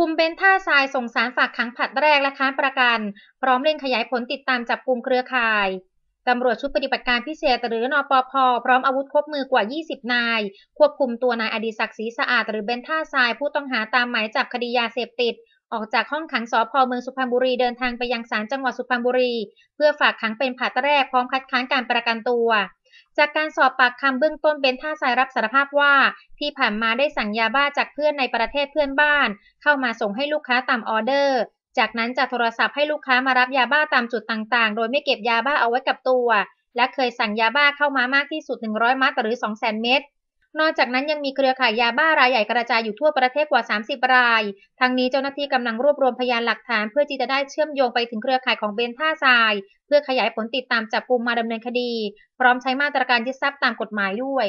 คุมเบนท่าทรายส่งสารฝากขังผัดแรกและค้านประกัน พร้อมเร่งขยายผลติดตามจับกลุ่มเครือข่ายตำรวจชุดปฏิบัติการพิเศษหรือนอปพพร้อมอาวุธครบมือกว่า 20 นาย ควบคุมตัวนายอดิศักดิ์ศรีสะอาดหรือเบนท่าทรายผู้ต้องหาตามหมายจับคดียาเสพติด ออกจากห้องขังสพเมืองสุพรรณบุรีเดินทางไปยังศาลจังหวัดสุพรรณบุรี เพื่อฝากขังเป็นผัดแรกพร้อมคัดค้านการประกันตัว จากการสอบปากคำเบื้องต้นเบนท่าทรายรับสารภาพว่า ที่ผ่านมาได้สั่งยาบ้าจากเพื่อนในประเทศเพื่อนบ้าน เข้ามาส่งให้ลูกค้าตามออเดอร์ จากนั้นจะโทรศัพท์ให้ลูกค้ามารับยาบ้าตามจุดต่างๆ โดยไม่เก็บยาบ้าเอาไว้กับตัว และเคยสั่งยาบ้าเข้ามามากที่สุด 100 มัดหรือ 200,000 เม็ด นอกจากนั้นยังมีเครือข่ายยาบ้ารายใหญ่กระจายอยู่ทั่วประเทศกว่า 30 ราย ทั้งนี้เจ้าหน้าที่กำลังรวบรวมพยานหลักฐาน เพื่อที่จะได้เชื่อมโยงไปถึงเครือข่ายของเบนท่าทราย เพื่อขยายผลติดตามจับกลุมมาดำเนินคดี พร้อมใช้มาตรการยึดทรัพย์ตามกฎหมายด้วย